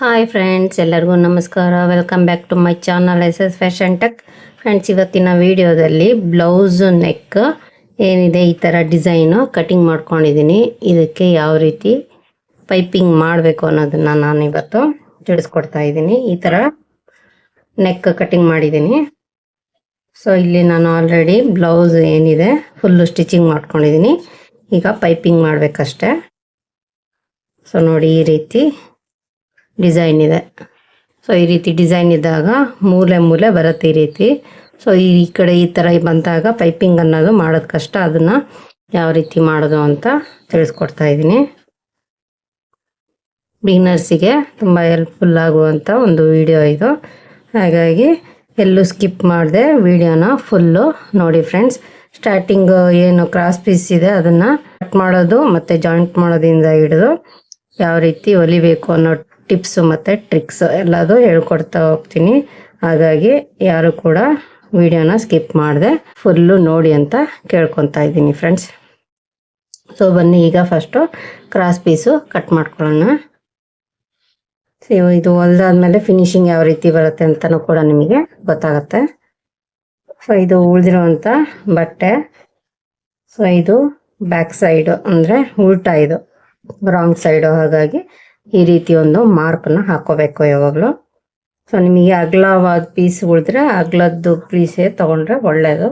Hi friends ಎಲ್ಲರಿಗೂ ನಮಸ್ಕಾರ. Welcome back to my channel S S fashion tech friends ಇವತ್ತಿನ ವಿಡಿಯೋದಲ್ಲಿ ಬ್ಲೌಸ್ ನೆಕ್ ಏನಿದೆ, ಈ ಥರ ಡಿಸೈನು ಕಟಿಂಗ್ ಮಾಡ್ಕೊಂಡಿದ್ದೀನಿ. ಇದಕ್ಕೆ ಯಾವ ರೀತಿ ಪೈಪಿಂಗ್ ಮಾಡಬೇಕು ಅನ್ನೋದನ್ನು ನಾನು ಇವತ್ತು ತಿಳಿಸ್ಕೊಡ್ತಾ ಇದ್ದೀನಿ. ಈ ಥರ ನೆಕ್ ಕಟಿಂಗ್ ಮಾಡಿದ್ದೀನಿ. ಸೊ ಇಲ್ಲಿ ನಾನು ಆಲ್ರೆಡಿ ಬ್ಲೌಸ್ ಏನಿದೆ ಫುಲ್ಲು ಸ್ಟಿಚಿಂಗ್ ಮಾಡ್ಕೊಂಡಿದ್ದೀನಿ. ಈಗ ಪೈಪಿಂಗ್ ಮಾಡಬೇಕಷ್ಟೆ. ಸೊ ನೋಡಿ ಈ ರೀತಿ ಡಿಸೈನ್ ಇದೆ. ಸೊ ಈ ರೀತಿ ಡಿಸೈನ್ ಇದ್ದಾಗ ಮೂಲೆ ಮೂಲೆ ಬರುತ್ತೆ ಈ ರೀತಿ. ಸೊ ಈ ಕಡೆ ಈ ಥರ ಬಂದಾಗ ಪೈಪಿಂಗ್ ಅನ್ನೋದು ಮಾಡೋದು ಕಷ್ಟ. ಅದನ್ನು ಯಾವ ರೀತಿ ಮಾಡೋದು ಅಂತ ತಿಳಿಸ್ಕೊಡ್ತಾ ಇದ್ದೀನಿ. ಬಿಗಿನರ್ಸಿಗೆ ತುಂಬ ಹೆಲ್ಪ್ಫುಲ್ ಆಗುವಂಥ ಒಂದು ವಿಡಿಯೋ ಇದು. ಹಾಗಾಗಿ ಎಲ್ಲೂ ಸ್ಕಿಪ್ ಮಾಡಿದೆ ವಿಡಿಯೋನ ಫುಲ್ಲು ನೋಡಿ ಫ್ರೆಂಡ್ಸ್ ಸ್ಟಾರ್ಟಿಂಗ್ ಏನು ಕ್ರಾಸ್ ಪೀಸ್ ಇದೆ ಅದನ್ನು ಕಟ್ ಮಾಡೋದು ಮತ್ತು ಜಾಯಿಂಟ್ ಮಾಡೋದ್ರಿಂದ ಹಿಡಿದು ಯಾವ ರೀತಿ ಹೊಲಿಬೇಕು ಅನ್ನೋ ಟಿಪ್ಸು ಮತ್ತು ಟ್ರಿಕ್ಸ್ ಎಲ್ಲದು ಹೇಳ್ಕೊಡ್ತಾ ಹೋಗ್ತೀನಿ. ಹಾಗಾಗಿ ಯಾರು ಕೂಡ ವಿಡಿಯೋನ ಸ್ಕಿಪ್ ಮಾಡಿದೆ ಫುಲ್ಲು ನೋಡಿ ಅಂತ ಕೇಳ್ಕೊತಾ ಇದ್ದೀನಿ ಫ್ರೆಂಡ್ಸ್ ಸೊ ಬನ್ನಿ ಈಗ ಫಸ್ಟು ಕ್ರಾಸ್ ಪೀಸು ಕಟ್ ಮಾಡ್ಕೊಳ್ಳೋಣ. ಸೊ ಇದು ಹೊಲ್ದಾದ್ಮೇಲೆ ಫಿನಿಶಿಂಗ್ ಯಾವ ರೀತಿ ಬರುತ್ತೆ ಅಂತಲೂ ಕೂಡ ನಿಮಗೆ ಗೊತ್ತಾಗುತ್ತೆ. ಸೊ ಇದು ಉಳಿದಿರುವಂಥ ಬಟ್ಟೆ. ಸೊ ಇದು ಬ್ಯಾಕ್ ಸೈಡು ಅಂದರೆ ಉಲ್ಟಾ ಇದು ರಾಂಗ್ ಸೈಡು ಹಾಗಾಗಿ ಈ ರೀತಿ ಒಂದು ಮಾರ್ಕ್ನ ಹಾಕೋಬೇಕು ಯಾವಾಗಲೂ. ಸೊ ನಿಮಗೆ ಅಗಲವಾದ ಪೀಸ್ ಉಳಿದ್ರೆ ಅಗಲದ್ದು ಪೀಸೇ ತೊಗೊಂಡ್ರೆ ಒಳ್ಳೆಯದು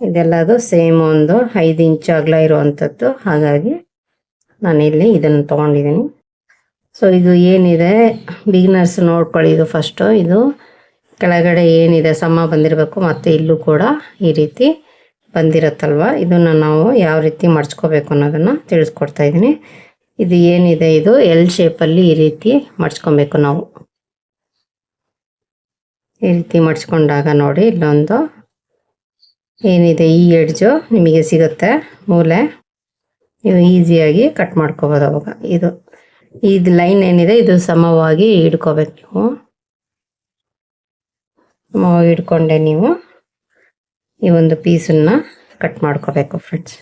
ಇದೆಲ್ಲದು ಸೇಮ್ ಒಂದು ಐದು ಇಂಚು ಅಗಲ ಇರುವಂಥದ್ದು. ಹಾಗಾಗಿ ನಾನಿಲ್ಲಿ ಇದನ್ನು ತೊಗೊಂಡಿದ್ದೀನಿ. ಸೊ ಇದು ಏನಿದೆ? ಬಿಗಿನರ್ಸ್ ನೋಡ್ಕೊಳ್ಳಿ ಇದು ಫಸ್ಟು ಇದು ಕೆಳಗಡೆ ಏನಿದೆ? ಸಮ ಬಂದಿರಬೇಕು. ಮತ್ತು ಇಲ್ಲೂ ಕೂಡ ಈ ರೀತಿ ಬಂದಿರತ್ತಲ್ವ? ಇದನ್ನು ನಾವು ಯಾವ ರೀತಿ ಮಡ್ಚ್ಕೋಬೇಕು ಅನ್ನೋದನ್ನು ತಿಳಿಸ್ಕೊಡ್ತಾ ಇದ್ದೀನಿ. ಇದು ಏನಿದೆ ಇದು ಎಲ್ ಶೇಪಲ್ಲಿ ಈ ರೀತಿ ಮಡ್ಚ್ಕೊಬೇಕು ನಾವು. ಈ ರೀತಿ ಮಡ್ಚ್ಕೊಂಡಾಗ ನೋಡಿ ಇಲ್ಲೊಂದು ಏನಿದೆ ಈ ಎಡ್ಜು ನಿಮಗೆ ಸಿಗುತ್ತೆ ಮೂಲೆ. ನೀವು ಈಸಿಯಾಗಿ ಕಟ್ ಮಾಡ್ಕೋಬೋದು ಅವಾಗ. ಇದು ಇದು ಲೈನ್ ಏನಿದೆ ಇದು ಸಮವಾಗಿ ಹಿಡ್ಕೋಬೇಕು ನೀವು. ಸಮವಾಗಿ ಹಿಡ್ಕೊಂಡೆ ನೀವು ಈ ಒಂದು ಪೀಸನ್ನು ಕಟ್ ಮಾಡ್ಕೋಬೇಕು ಫ್ರೆಂಡ್ಸ್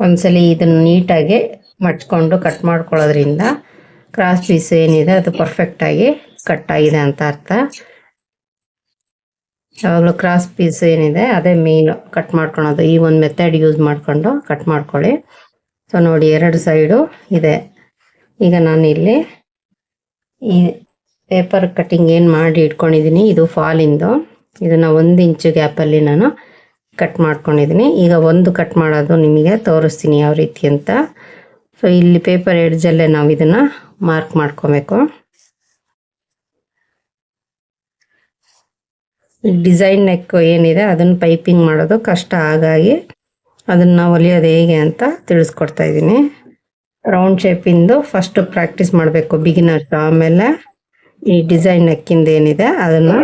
ಒಂದ್ಸಲಿ ಇದನ್ನು ನೀಟಾಗಿ ಮಡ್ಚ್ಕೊಂಡು ಕಟ್ ಮಾಡ್ಕೊಳ್ಳೋದ್ರಿಂದ ಕ್ರಾಸ್ ಪೀಸ್ ಏನಿದೆ ಅದು ಪರ್ಫೆಕ್ಟಾಗಿ ಕಟ್ ಆಗಿದೆ ಅಂತ ಅರ್ಥ. ಯಾವಾಗಲೂ ಕ್ರಾಸ್ ಪೀಸ್ ಏನಿದೆ ಅದೇ ಮೇನ್ ಕಟ್ ಮಾಡ್ಕೊಳೋದು. ಈ ಒಂದು ಮೆಥಡ್ ಯೂಸ್ ಮಾಡಿಕೊಂಡು ಕಟ್ ಮಾಡ್ಕೊಳ್ಳಿ. ಸೊ ನೋಡಿ ಎರಡು ಸೈಡು ಇದೆ. ಈಗ ನಾನು ಇಲ್ಲಿ ಈ ಪೇಪರ್ ಕಟ್ಟಿಂಗ್ ಏನು ಮಾಡಿ ಇಟ್ಕೊಂಡಿದ್ದೀನಿ ಇದು ಫಾಲಿಂದು ಇದನ್ನು ಒಂದು ಇಂಚು ಗ್ಯಾಪಲ್ಲಿ ನಾನು ಕಟ್ ಮಾಡ್ಕೊಂಡಿದ್ದೀನಿ ಈಗ ಒಂದು ಕಟ್ ಮಾಡೋದು ನಿಮಗೆ ತೋರಿಸ್ತೀನಿ ಯಾವ ರೀತಿ ಅಂತ. ಸೊ ಇಲ್ಲಿ ಪೇಪರ್ ಎಡ್ಜಲ್ಲೇ ನಾವು ಇದನ್ನ ಮಾರ್ಕ್ ಮಾಡ್ಕೋಬೇಕು. ಡಿಸೈನ್ ನೆಕ್ ಏನಿದೆ, ಅದನ್ನು ಪೈಪಿಂಗ್ ಮಾಡೋದು ಕಷ್ಟ ಹಾಗಾಗಿ ಅದನ್ನು ಹೊಲಿಯೋದು ಹೇಗೆ ಅಂತ ತಿಳಿಸ್ಕೊಡ್ತಾ ಇದ್ದೀನಿ. ರೌಂಡ್ ಶೇಪಿಂದು ಫಸ್ಟ್ ಪ್ರಾಕ್ಟೀಸ್ ಮಾಡಬೇಕು ಬಿಗಿನರ್ಸ್ ಆಮೇಲೆ ಈ ಡಿಸೈನ್ ನೆಕ್ಕಿಂದ ಏನಿದೆ, ಅದನ್ನು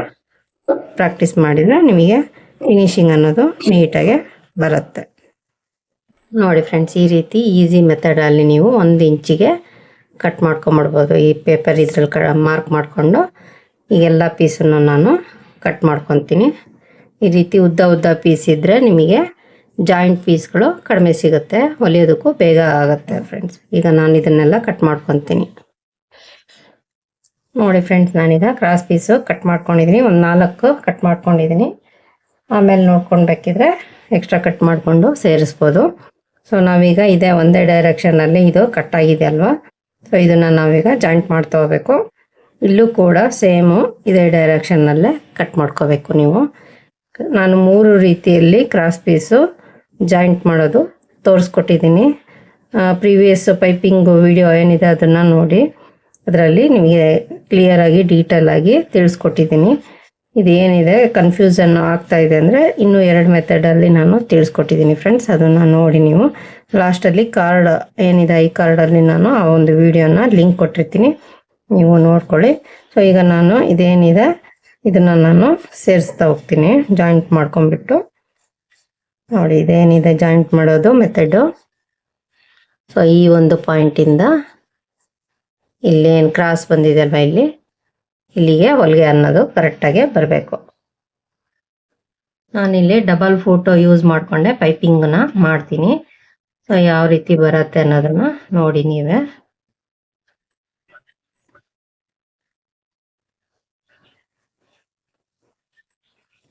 ಪ್ರಾಕ್ಟೀಸ್ ಮಾಡಿದರೆ ನಿಮಗೆ ಫಿನಿಶಿಂಗ್ ಅನ್ನೋದು ನೀಟಾಗೆ ಬರುತ್ತೆ. ನೋಡಿ ಫ್ರೆಂಡ್ಸ್ ಈ ರೀತಿ ಈಸಿ ಮೆಥಡಲ್ಲಿ ನೀವು ಒಂದು ಇಂಚಿಗೆ ಕಟ್ ಮಾಡ್ಕೊಂಬಿಡ್ಬೋದು ಈ ಪೇಪರ್ ಇದ್ರಲ್ಲಿ ಕ ಮಾರ್ಕ್ ಮಾಡಿಕೊಂಡು ಈಗೆಲ್ಲ ಪೀಸನ್ನು ನಾನು ಕಟ್ ಮಾಡ್ಕೊತೀನಿ. ಈ ರೀತಿ ಉದ್ದ ಉದ್ದ ಪೀಸ್ ಇದ್ದರೆ ನಿಮಗೆ ಜಾಯಿಂಟ್ ಪೀಸ್ಗಳು ಕಡಿಮೆ ಸಿಗುತ್ತೆ. ಹೊಲಿಯೋದಕ್ಕೂ ಬೇಗ ಆಗುತ್ತೆ ಫ್ರೆಂಡ್ಸ್ ಈಗ ನಾನು ಇದನ್ನೆಲ್ಲ ಕಟ್ ಮಾಡ್ಕೊತೀನಿ. ನೋಡಿ ಫ್ರೆಂಡ್ಸ್ ನಾನೀಗ ಕ್ರಾಸ್ ಪೀಸು ಕಟ್ ಮಾಡ್ಕೊಂಡಿದ್ದೀನಿ ಒಂದು ನಾಲ್ಕು ಕಟ್ ಮಾಡ್ಕೊಂಡಿದ್ದೀನಿ ಆಮೇಲೆ ನೋಡ್ಕೊಂಡು ಬೇಕಿದ್ರೆ ಎಕ್ಸ್ಟ್ರಾ ಕಟ್ ಮಾಡಿಕೊಂಡು ಸೇರಿಸ್ಬೋದು. ಸೊ ನಾವೀಗ ಇದೇ ಒಂದೇ ಡೈರೆಕ್ಷನಲ್ಲಿ ಇದು ಕಟ್ ಆಗಿದೆ ಅಲ್ವಾ? ಸೊ ಇದನ್ನು ನಾವೀಗ ಜಾಯಿಂಟ್ ಮಾಡ್ತಾ ಹೋಗ್ಬೇಕು. ಇಲ್ಲೂ ಕೂಡ ಸೇಮು ಇದೇ ಡೈರೆಕ್ಷನ್ನಲ್ಲೇ ಕಟ್ ಮಾಡ್ಕೋಬೇಕು ನೀವು. ನಾನು ಮೂರು ರೀತಿಯಲ್ಲಿ ಕ್ರಾಸ್ ಪೀಸು ಜಾಯಿಂಟ್ ಮಾಡೋದು ತೋರಿಸ್ಕೊಟ್ಟಿದ್ದೀನಿ. ಪ್ರೀವಿಯಸ್ ಪೈಪಿಂಗು ವಿಡಿಯೋ ಏನಿದೆ ಅದನ್ನು ನೋಡಿ. ಅದರಲ್ಲಿ ನಿಮಗೆ ಕ್ಲಿಯರಾಗಿ ಡೀಟೇಲಾಗಿ ತಿಳಿಸ್ಕೊಟ್ಟಿದ್ದೀನಿ. ಇದು ಕನ್ಫ್ಯೂಷನ್ ಕನ್ಫ್ಯೂಸನ್ ಆಗ್ತಾ ಇದೆ ಅಂದರೆ ಇನ್ನೂ ಎರಡು ಮೆಥಡಲ್ಲಿ ನಾನು ತಿಳಿಸ್ಕೊಟ್ಟಿದ್ದೀನಿ ಫ್ರೆಂಡ್ಸ್ ಅದನ್ನು ನೋಡಿ ನೀವು. ಲಾಸ್ಟಲ್ಲಿ ಕಾರ್ಡ್ ಏನಿದೆ ಈ ಕಾರ್ಡಲ್ಲಿ ನಾನು ಆ ಒಂದು ವಿಡಿಯೋನ ಲಿಂಕ್ ಕೊಟ್ಟಿರ್ತೀನಿ. ನೀವು ನೋಡ್ಕೊಳ್ಳಿ. ಸೊ ಈಗ ನಾನು ಇದೇನಿದೆ, ಇದನ್ನು ನಾನು ಸೇರಿಸ್ತಾ ಹೋಗ್ತೀನಿ ಜಾಯಿಂಟ್ ಮಾಡ್ಕೊಂಬಿಟ್ಟು ನೋಡಿ, ಇದೇನಿದೆ ಜಾಯಿಂಟ್ ಮಾಡೋದು ಮೆಥಡು ಸೊ ಈ ಒಂದು ಪಾಯಿಂಟಿಂದ ಇಲ್ಲೇನು ಕ್ರಾಸ್ ಬಂದಿದೆ ಅಲ್ವಾ ಇಲ್ಲಿ? ಇಲ್ಲಿಗೆ ಹೊಲಿಗೆ ಅನ್ನೋದು ಕರೆಕ್ಟಾಗಿ ಬರಬೇಕು. ನಾನಿಲ್ಲಿ ಡಬಲ್ ಫೋಟೋ ಯೂಸ್ ಮಾಡಿಕೊಂಡೆ ಪೈಪಿಂಗನ್ನ ಮಾಡ್ತೀನಿ. ಸೊ ಯಾವ ರೀತಿ ಬರುತ್ತೆ ಅನ್ನೋದನ್ನ ನೋಡಿ ನೀವೇ.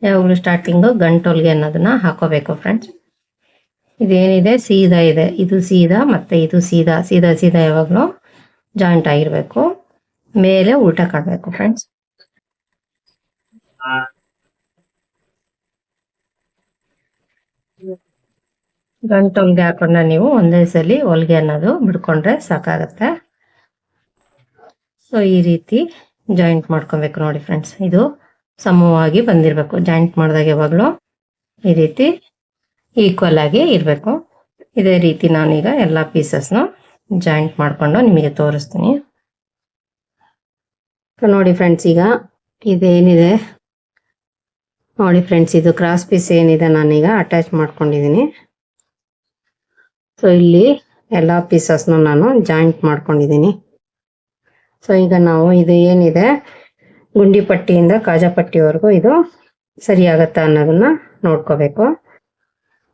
ಯಾವಾಗಲೂ ಸ್ಟಾರ್ಟಿಂಗು ಗಂಟೊಲ್ಗೆ ಅನ್ನೋದನ್ನ ಹಾಕೋಬೇಕು ಫ್ರೆಂಡ್ಸ್ ಇದೇನಿದೆ? ಸೀದಾ ಇದೆ. ಇದು ಸೀದಾ, ಮತ್ತೆ ಇದು ಸೀದಾ. ಸೀದಾ ಸೀದಾ ಯಾವಾಗಲೂ ಜಾಯಿಂಟ್ ಆಗಿರಬೇಕು. ಮೇಲೆ ಉಲ್ಟಾ ಕಾಣಬೇಕು ಫ್ರೆಂಡ್ಸ್ ಗಂಟು ಹೊಲಿಗೆ ಹಾಕೊಂಡ ನೀವು ಒಂದೇ ಸಲ ಹೊಲಿಗೆ ಅನ್ನೋದು ಬಿಡ್ಕೊಂಡ್ರೆ ಸಾಕಾಗತ್ತೆ. ಸೊ ಈ ರೀತಿ ಜಾಯಿಂಟ್ ಮಾಡ್ಕೊಬೇಕು ನೋಡಿ ಫ್ರೆಂಡ್ಸ್ ಇದು ಸಮವಾಗಿ ಬಂದಿರಬೇಕು. ಜಾಯಿಂಟ್ ಮಾಡಿದಾಗ ಯಾವಾಗಲೂ ಈ ರೀತಿ ಈಕ್ವಲ್ ಆಗಿ ಇರಬೇಕು. ಇದೇ ರೀತಿ ನಾನೀಗ ಎಲ್ಲ ಪೀಸಸ್ನು ಜಾಯಿಂಟ್ ಮಾಡಿಕೊಂಡು ನಿಮಗೆ ತೋರಿಸ್ತೀನಿ. ನೋಡಿ ಫ್ರೆಂಡ್ಸ್ ಈಗ ಇದೇನಿದೆ? ನೋಡಿ ಫ್ರೆಂಡ್ಸ್ ಇದು ಕ್ರಾಸ್ ಪೀಸ್ ಏನಿದೆ ನಾನೀಗ ಅಟ್ಯಾಚ್ ಮಾಡ್ಕೊಂಡಿದ್ದೀನಿ. ಸೊ ಇಲ್ಲಿ ಎಲ್ಲ ಪೀಸಸ್ನು ನಾನು ಜಾಯಿಂಟ್ ಮಾಡ್ಕೊಂಡಿದ್ದೀನಿ. ಸೊ ಈಗ ನಾವು ಇದು ಏನಿದೆ? ಗುಂಡಿ ಪಟ್ಟಿಯಿಂದ ಕಾಜಾ ಪಟ್ಟಿವರೆಗೂ ಇದು ಸರಿಯಾಗತ್ತಾ ಅನ್ನೋದನ್ನ ನೋಡ್ಕೋಬೇಕು.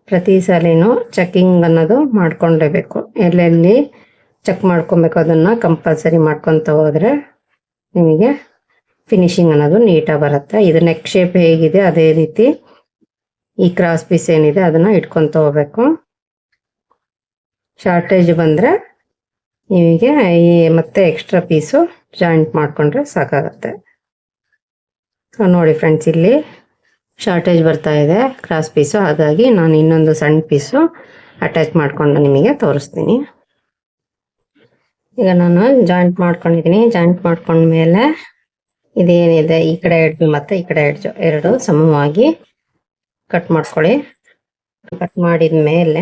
ಪ್ರತಿ ಸಲಿನೂ ಚೆಕಿಂಗ್ ಅನ್ನೋದು ಮಾಡ್ಕೊಂಡೇಬೇಕು. ಎಲ್ಲೆಲ್ಲಿ ಚೆಕ್ ಮಾಡ್ಕೊಬೇಕು ಅದನ್ನ ಕಂಪಲ್ಸರಿ ಮಾಡ್ಕೊತ ಹೋದ್ರೆ ನಿಮಗೆ ಫಿನಿಶಿಂಗ್ ಅನ್ನೋದು ನೀಟಾಗಿ ಬರುತ್ತೆ. ಇದು ನೆಕ್ ಶೇಪ್ ಹೇಗಿದೆ, ಅದೇ ರೀತಿ ಈ ಕ್ರಾಸ್ ಪೀಸ್ ಏನಿದೆ ಅದನ್ನ ಇಟ್ಕೊಂತ ಹೋಗ್ಬೇಕು ಶಾರ್ಟೇಜ್ ಬಂದರೆ ನಿಮಗೆ ಈ ಮತ್ತೆ ಎಕ್ಸ್ಟ್ರಾ ಪೀಸು ಜಾಯಿಂಟ್ ಮಾಡಿಕೊಂಡ್ರೆ ಸಾಕಾಗತ್ತೆ. ನೋಡಿ ಫ್ರೆಂಡ್ಸ್ ಇಲ್ಲಿ ಶಾರ್ಟೇಜ್ ಬರ್ತಾ ಇದೆ ಕ್ರಾಸ್ ಪೀಸು ಹಾಗಾಗಿ ನಾನು ಇನ್ನೊಂದು ಸಣ್ಣ ಪೀಸು ಅಟ್ಯಾಚ್ ಮಾಡ್ಕೊಂಡು ನಿಮಗೆ ತೋರಿಸ್ತೀನಿ. ಈಗ ನಾನು ಜಾಯಿಂಟ್ ಮಾಡ್ಕೊಂಡಿದ್ದೀನಿ ಜಾಯಿಂಟ್ ಮಾಡ್ಕೊಂಡ್ಮೇಲೆ ಇದೇನಿದೆ? ಈ ಕಡೆ ಎಡ್ಜು ಮತ್ತೆ ಈ ಕಡೆ ಎಡ್ಜು ಎರಡು ಸಮವಾಗಿ ಕಟ್ ಮಾಡ್ಕೊಳ್ಳಿ. ಕಟ್ ಮಾಡಿದ ಮೇಲೆ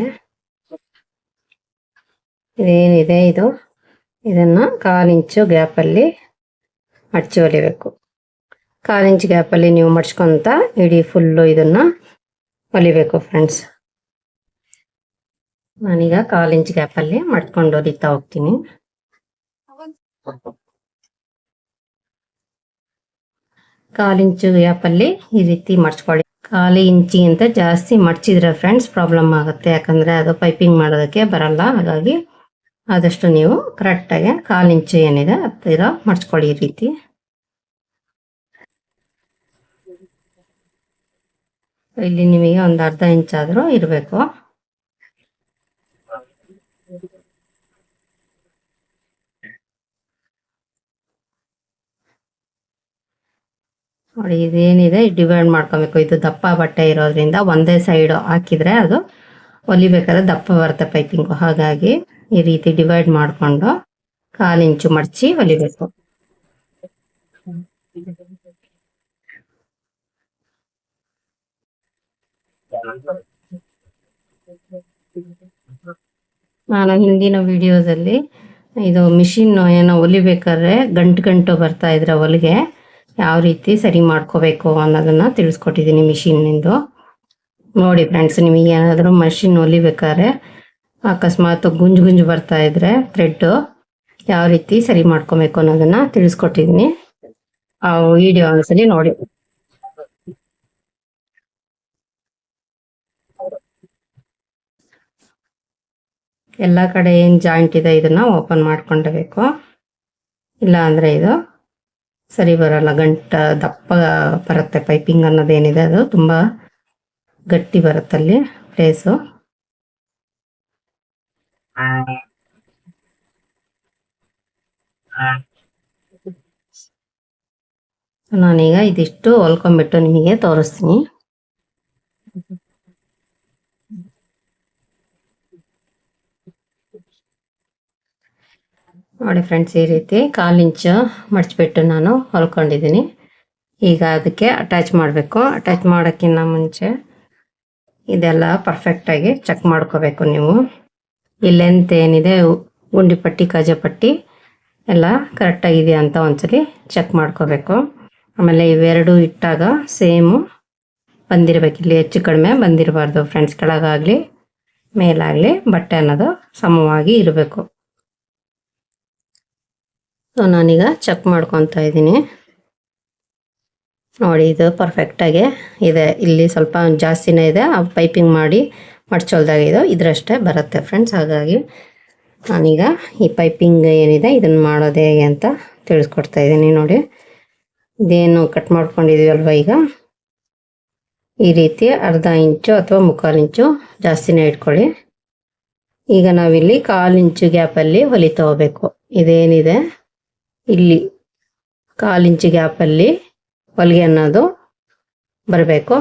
ಇದೇನಿದೆ ಇದು? ಇದನ್ನ ಕಾಲಿಂಚು ಇಂಚು ಗ್ಯಾಪಲ್ಲಿ ಮಡ್ಚಿ ಹೊಲಿಬೇಕು ಕಾಲು ಗ್ಯಾಪ್ ಗ್ಯಾಪಲ್ಲಿ ನೀವು ಮಡ್ಚ್ಕೊಂತ ಇಡೀ ಫುಲ್ಲು ಇದನ್ನ ಹೊಲಿಬೇಕು ಫ್ರೆಂಡ್ಸ್ ನಾನೀಗ ಕಾಲು ಗ್ಯಾಪ್ ಗ್ಯಾಪಲ್ಲಿ ಮಡ್ಕೊಂಡು ಹೊಲಿತಾ ಹೋಗ್ತೀನಿ. ಕಾಲು ಇಂಚು ಗ್ಯಾಪಲ್ಲಿ ಈ ರೀತಿ ಮಡ್ಚ್ಕೊಳ್ಳಿ ಕಾಲು ಇಂಚಿಗಿಂತ ಜಾಸ್ತಿ ಮಡ್ಚಿದ್ರೆ ಫ್ರೆಂಡ್ಸ್ ಪ್ರಾಬ್ಲಮ್ ಆಗುತ್ತೆ. ಯಾಕಂದ್ರೆ ಅದು ಪೈಪಿಂಗ್ ಮಾಡೋದಕ್ಕೆ ಬರಲ್ಲ. ಹಾಗಾಗಿ ಆದಷ್ಟು ನೀವು ಕರೆಕ್ಟಾಗಿ ಕಾಲು ಇಂಚು ಏನಿದೆ ಹತ್ತಿರ ಮಡ್ಚ್ಕೊಳ್ಳಿ ಈ ರೀತಿ. ಇಲ್ಲಿ ನಿಮಗೆ ಒಂದು ಅರ್ಧ ಇಂಚಾದ್ರೂ ಇರಬೇಕು. ನೋಡಿ, ಇದೇನಿದೆ? ಡಿವೈಡ್ ಮಾಡ್ಕೊಬೇಕು. ಇದು ದಪ್ಪ ಬಟ್ಟೆ ಇರೋದ್ರಿಂದ ಒಂದೇ ಸೈಡ್ ಹಾಕಿದ್ರೆ ಅದು ಹೊಲಿಬೇಕಾದ್ರೆ ದಪ್ಪ ಬರುತ್ತೆ ಪೈಪಿಂಗು ಹಾಗಾಗಿ ಈ ರೀತಿ ಡಿವೈಡ್ ಮಾಡಿಕೊಂಡು ಕಾಲು ಇಂಚು ಮಡಚಿ ಹೊಲಿಬೇಕು ನಾನು ಹಿಂದಿನ ವಿಡಿಯೋದಲ್ಲಿ ಇದು ಮಿಷಿನ್ ಏನೋ ಹೊಲಿಬೇಕಾದ್ರೆ ಗಂಟು ಗಂಟು ಬರ್ತಾ ಇದ್ರೆ ಹೊಲಿಗೆ. ಯಾವ ರೀತಿ ಸರಿ ಮಾಡ್ಕೋಬೇಕು ಅನ್ನೋದನ್ನ ತಿಳಿಸ್ಕೊಟ್ಟಿದ್ದೀನಿ ಮಿಷಿನ್ನಿಂದು. ನೋಡಿ ಫ್ರೆಂಡ್ಸ್, ನಿಮಗೆ ಏನಾದರೂ ಮಷಿನ್ ಹೊಲಿಬೇಕಾದ್ರೆ ಅಕಸ್ಮಾತ್ ಗುಂಜು ಗುಂಜು ಬರ್ತಾ ಇದ್ರೆ ಥ್ರೆಡ್ಡು ಯಾವ ರೀತಿ ಸರಿ ಮಾಡ್ಕೋಬೇಕು ಅನ್ನೋದನ್ನ ತಿಳಿಸ್ಕೊಟ್ಟಿದ್ದೀನಿ. ಆ ವಿಡಿಯೋ ಒಂದ್ಸಲಿ ನೋಡಿ. ಎಲ್ಲ ಕಡೆ ಏನು ಜಾಯಿಂಟ್ ಇದೆ, ಇದನ್ನ ಓಪನ್ ಮಾಡ್ಕೊಂಡಬೇಕು. ಇಲ್ಲ ಅಂದ್ರೆ ಇದು ಸರಿ ಬರಲ್ಲ, ಗಂಟ ದಪ್ಪ ಬರುತ್ತೆ ಪೈಪಿಂಗ್ ಅನ್ನೋದೇನಿದೆ ಅದು. ತುಂಬಾ ಗಟ್ಟಿ ಬರುತ್ತಲ್ಲಿ ಪ್ಲೇಸು ನಾನೀಗ ಇದಿಷ್ಟು ಹೊಲ್ಕೊಂಡ್ಬಿಟ್ಟು ನಿಮಗೆ ತೋರಿಸ್ತೀನಿ. ನೋಡಿ ಫ್ರೆಂಡ್ಸ್ ಈ ರೀತಿ ಕಾಲು ಇಂಚು ಮಡಚಿಬಿಟ್ಟು ನಾನು ಹೊಲ್ಕೊಂಡಿದ್ದೀನಿ. ಈಗ ಅದಕ್ಕೆ ಅಟ್ಯಾಚ್ ಮಾಡಬೇಕು. ಅಟ್ಯಾಚ್ ಮಾಡೋಕ್ಕಿಂತ ಮುಂಚೆ ಇದೆಲ್ಲ ಪರ್ಫೆಕ್ಟಾಗಿ ಚೆಕ್ ಮಾಡ್ಕೋಬೇಕು ನೀವು. ಈ ಲೆಂತ್ ಏನಿದೆ ಗುಂಡಿ ಪಟ್ಟಿ, ಕಜ ಪಟ್ಟಿ ಎಲ್ಲ ಕರೆಕ್ಟಾಗಿದೆಯಾ ಅಂತ ಒಂದ್ಸಲಿ ಚೆಕ್ ಮಾಡ್ಕೋಬೇಕು. ಆಮೇಲೆ ಇವೆರಡು ಇಟ್ಟಾಗ ಸೇಮು ಬಂದಿರಬೇಕು. ಇಲ್ಲಿ ಹೆಚ್ಚು ಕಡಿಮೆ ಬಂದಿರಬಾರ್ದು ಫ್ರೆಂಡ್ಸ್ ಕೆಳಗಾಗಲಿ, ಮೇಲಾಗಲಿ, ಬಟ್ಟೆ ಅನ್ನೋದು ಸಮವಾಗಿ ಇರಬೇಕು. ಸೊ ನಾನೀಗ ಚೆಕ್ ಮಾಡ್ಕೊತಾ ಇದ್ದೀನಿ. ನೋಡಿ, ಇದು ಪರ್ಫೆಕ್ಟಾಗಿ ಇದೆ. ಇಲ್ಲಿ ಸ್ವಲ್ಪ ಜಾಸ್ತಿನೇ ಇದೆ. ಪೈಪಿಂಗ್ ಮಾಡಿ ಮಡ್ಚೋಲ್ದಾಗ ಇದು ಇದ್ರಷ್ಟೇ ಬರುತ್ತೆ ಫ್ರೆಂಡ್ಸ್ ಹಾಗಾಗಿ ನಾನೀಗ ಈ ಪೈಪಿಂಗ್ ಏನಿದೆ ಇದನ್ನು ಮಾಡೋದು ಹೇಗೆ ಅಂತ ತಿಳಿಸ್ಕೊಡ್ತಾ ಇದ್ದೀನಿ ನೋಡಿ. ಇದೇನು ಕಟ್ ಮಾಡ್ಕೊಂಡಿದೀವಲ್ವ ಈಗ? ಈ ರೀತಿ ಅರ್ಧ ಇಂಚು ಅಥವಾ ಮುಕ್ಕಾಲು ಇಂಚು ಜಾಸ್ತಿನೇ ಇಟ್ಕೊಳ್ಳಿ. ಈಗ ನಾವಿಲ್ಲಿ ಕಾಲು ಇಂಚು ಗ್ಯಾಪಲ್ಲಿ ಹೊಲಿತಾ ಹೋಗ್ಬೇಕು ಇದೇನಿದೆ? ಇಲ್ಲಿ ಕಾಲು ಇಂಚು ಗ್ಯಾಪಲ್ಲಿ ಹೊಲಿಗೆ ಅನ್ನೋದು ಬರಬೇಕು.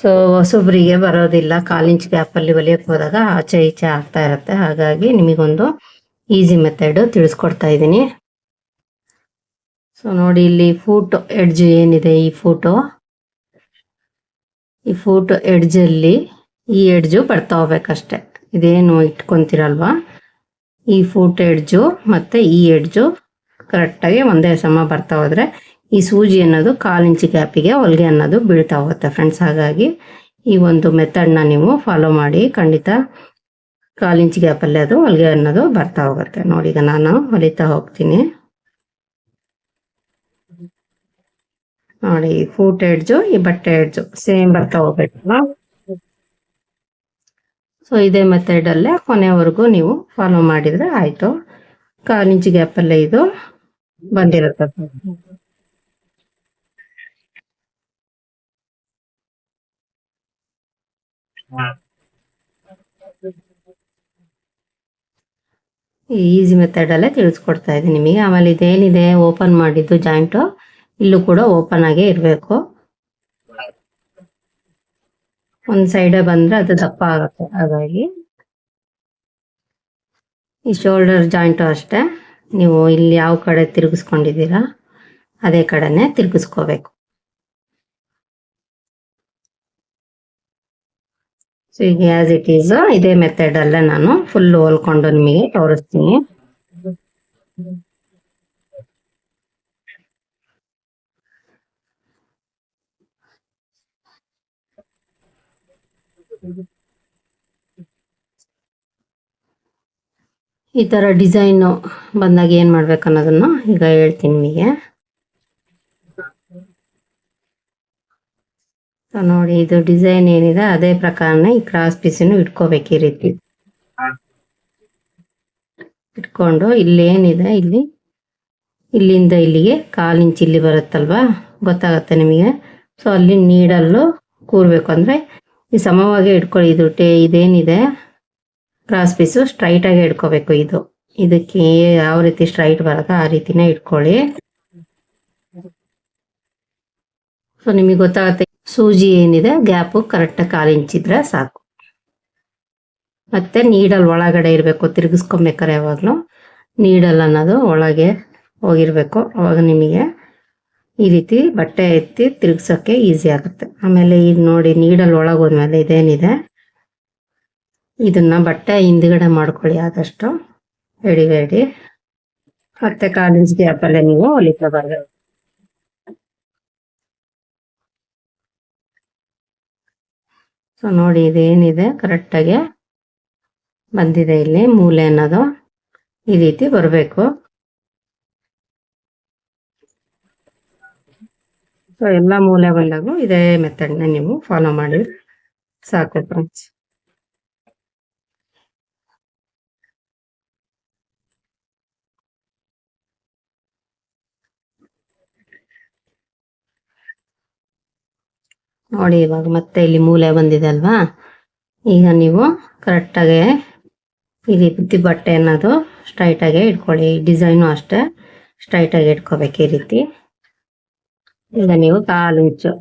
ಸೊ ಹೊಸೊಬ್ಬರಿಗೆ ಬರೋದಿಲ್ಲ ಕಾಲು ಇಂಚ್ ಗ್ಯಾಪಲ್ಲಿ ಹೊಲಿಯಕ್ಕೆ ಹೋದಾಗ ಆಚೆ ಈಚೆ ಆಗ್ತಾ ಇರುತ್ತೆ. ಹಾಗಾಗಿ ನಿಮಗೊಂದು ಈಸಿ ಮೆಥಡ್ ತಿಳಿಸ್ಕೊಡ್ತಾ ಇದ್ದೀನಿ. ಸೊ ನೋಡಿ ಇಲ್ಲಿ ಫೂಟ್ ಎಡ್ಜ್ ಏನಿದೆ ಈ ಫೂಟು ಈ ಫೂಟ್ ಎಡ್ಜಲ್ಲಿ ಈ ಎಡ್ಜು ಬರ್ತಾ ಹೋಗ್ಬೇಕಷ್ಟೆ. ಇದೇನು ಇಟ್ಕೊಂತೀರಲ್ವಾ? ಈ ಫೂಟ್ ಎಡ್ಜು ಮತ್ತೆ ಈ ಎಡ್ಜು ಕರೆಕ್ಟಾಗಿ ಒಂದೇ ಸಮ ಬರ್ತಾ ಹೋದರೆ ಈ ಸೂಜಿ ಅನ್ನೋದು ಕಾಲು ಇಂಚು ಗ್ಯಾಪಿಗೆ ಹೊಲಿಗೆ ಅನ್ನೋದು ಬೀಳ್ತಾ ಹೋಗುತ್ತೆ ಫ್ರೆಂಡ್ಸ್. ಹಾಗಾಗಿ ಈ ಒಂದು ಮೆಥಡ್ನ ನೀವು ಫಾಲೋ ಮಾಡಿ ಖಂಡಿತ ಕಾಲು ಗ್ಯಾಪಲ್ಲೇ ಗ್ಯಾಪಲ್ಲಿ ಅದು ಹೊಲಿಗೆ ಅನ್ನೋದು ಬರ್ತಾ ಹೋಗುತ್ತೆ. ನೋಡಿ, ಈಗ ನಾನು ಹೊಲಿತಾ ಹೋಗ್ತೀನಿ. ನೋಡಿ ಫೂಟ್ ಎಡ್ಜು ಈ ಬಟ್ಟೆ ಎಡ್ಜು ಸೇಮ್ ಬರ್ತಾ ಹೋಗ್ಬೇಕಲ್ಲ ಸೊ ಇದೇ ಮೆಥಡಲ್ಲೇ ಕೊನೆವರೆಗೂ ನೀವು ಫಾಲೋ ಮಾಡಿದ್ರೆ ಆಯ್ತು. ಕಾಲು ಇಂಚ್ ಗ್ಯಾಪಲ್ಲೇ ಇದು ಬಂದಿರುತ್ತೆ ಈಸಿ ಮೆಥಡ್ ಅಲ್ಲೇ ತಿಳಿಸ್ಕೊಡ್ತಾ ಇದ್ದೀನಿ ನಿಮಗೆ. ಆಮೇಲೆ ಇದೇನಿದೆ? ಓಪನ್ ಮಾಡಿದ್ದು ಜಾಯಿಂಟು ಇಲ್ಲೂ ಕೂಡ ಓಪನ್ ಆಗೇ ಇರಬೇಕು. ಒಂದ್ ಸೈಡ್ ಬಂದ್ರೆ ಅದು ದಪ್ಪ ಆಗುತ್ತೆ. ಹಾಗಾಗಿ ಈ ಶೋಲ್ಡರ್ ಜಾಯಿಂಟು ಅಷ್ಟೇ. ನೀವು ಇಲ್ಲಿ ಯಾವ ಕಡೆ ತಿರುಗಿಸ್ಕೊಂಡಿದ್ದೀರಾ, ಅದೇ ಕಡೆನೆ ತಿರುಗಿಸ್ಕೋಬೇಕು. ಸೊ ಈಗ ಆಸ್ ಇಟ್ ಈಸ್ ಇದೇ ಮೆಥಡ್ ಅಲ್ಲೇ ನಾನು ಫುಲ್ ಹೋಲ್ಕೊಂಡು ನಿಮಗೆ ತೋರಿಸ್ತೀನಿ. ಈ ತರ ಡಿಸೈನ್ ಬಂದಾಗ ಏನು ಮಾಡ್ಬೇಕು ಅನ್ನೋದನ್ನು ಈಗ ಹೇಳ್ತೀನಿ ನಿಮಗೆ. ಸೊ ನೋಡಿ, ಇದು ಡಿಸೈನ್ ಏನಿದೆ, ಅದೇ ಪ್ರಕಾರನೇ ಈ ಕ್ರಾಸ್ ಪೀಸನ್ನು ಇಟ್ಕೋಬೇಕು ಈ ರೀತಿ. ಇಟ್ಕೊಂಡು ಇಲ್ಲೇನಿದೆ ಇಲ್ಲಿ, ಇಲ್ಲಿಂದ ಇಲ್ಲಿಗೆ ಕಾಲು ಇಂಚ್ ಇಲ್ಲಿ ಬರುತ್ತಲ್ವಾ? ಗೊತ್ತಾಗತ್ತೆ ನಿಮಗೆ. ಸೊ ಅಲ್ಲಿ ನೀಡಲ್ಲು ಕೂರ್ಬೇಕು ಅಂದ್ರೆ ಈ ಸಮವಾಗಿ ಇಟ್ಕೊಳ್ಳಿ, ಇದು ಟೇ, ಇದೇನಿದೆ? ಕ್ರಾಸ್ ಪೀಸು ಸ್ಟ್ರೈಟ್ ಆಗಿ ಇಟ್ಕೋಬೇಕು ಇದು. ಇದಕ್ಕೆ ಯಾವ ರೀತಿ ಸ್ಟ್ರೈಟ್ ಬರುತ್ತೆ ಆ ರೀತಿನೇ ಇಟ್ಕೊಳ್ಳಿ. ಸೊ ನಿಮಗೆ ಗೊತ್ತಾಗುತ್ತೆ ಸೂಜಿ ಏನಿದೆ? ಗ್ಯಾಪು ಕರೆಕ್ಟಾಗಿ ಕಾಲು ಇಂಚ್ ಇದ್ರೆ ಸಾಕು. ಮತ್ತೆ ನೀಡಲ್ ಒಳಗಡೆ ಇರಬೇಕು. ತಿರುಗಿಸ್ಕೊಬೇಕಾರೆ ಯಾವಾಗಲೂ ನೀಡಲ್ ಅನ್ನೋದು ಒಳಗೆ ಹೋಗಿರ್ಬೇಕು. ಅವಾಗ ನಿಮಗೆ ಈ ರೀತಿ ಬಟ್ಟೆ ಎತ್ತಿ ತಿರುಗ್ಸೋಕ್ಕೆ ಈಸಿ ಆಗುತ್ತೆ. ಆಮೇಲೆ ಈಗ ನೋಡಿ, ನೀಡಲ್ ಒಳಗೆ ಹೋದ್ಮೇಲೆ ಇದೇನಿದೆ? ಇದನ್ನ ಬಟ್ಟೆ ಹಿಂದ್ಗಡೆ ಮಾಡ್ಕೊಳ್ಳಿ ಆದಷ್ಟು. ಎಡಿಬೇಡಿ ಮತ್ತೆ ಕಾಲೇಜ್ ಗ್ಯಾಪಲ್ಲೇ ನೀವು ಹೊಲಿಕೋಬಾರ್ದು ಸೊ ನೋಡಿ ಇದೇನಿದೆ ಕರೆಕ್ಟಾಗಿ ಬಂದಿದೆ ಇಲ್ಲಿ ಮೂಲೆ ಅನ್ನೋದು. ಈ ರೀತಿ ಬರಬೇಕು. ಸೊ ಎಲ್ಲ ಮೂಲೆ ಬಂದಾಗೂ ಇದೇ ಮೆಥಡ್ನ ನೀವು ಫಾಲೋ ಮಾಡಿ. ಸಾಕು ಫ್ರೆಂಡ್ಸ್ ನೋಡಿ, ಇವಾಗ ಮತ್ತೆ ಇಲ್ಲಿ ಮೂಲೆ ಬಂದಿದೆ ಅಲ್ವಾ? ಈಗ ನೀವು ಕರೆಕ್ಟಾಗಿ ಈ ರೀತಿ ಬಟ್ಟೆ ಅನ್ನೋದು ಸ್ಟ್ರೈಟಾಗೆ ಇಟ್ಕೊಳ್ಳಿ. ಡಿಸೈನು ಅಷ್ಟೇ ಸ್ಟ್ರೈಟಾಗಿ ಇಟ್ಕೋಬೇಕು ಈ ರೀತಿ. ಈಗ ನೀವು ಕಾಲು ಇಂಚು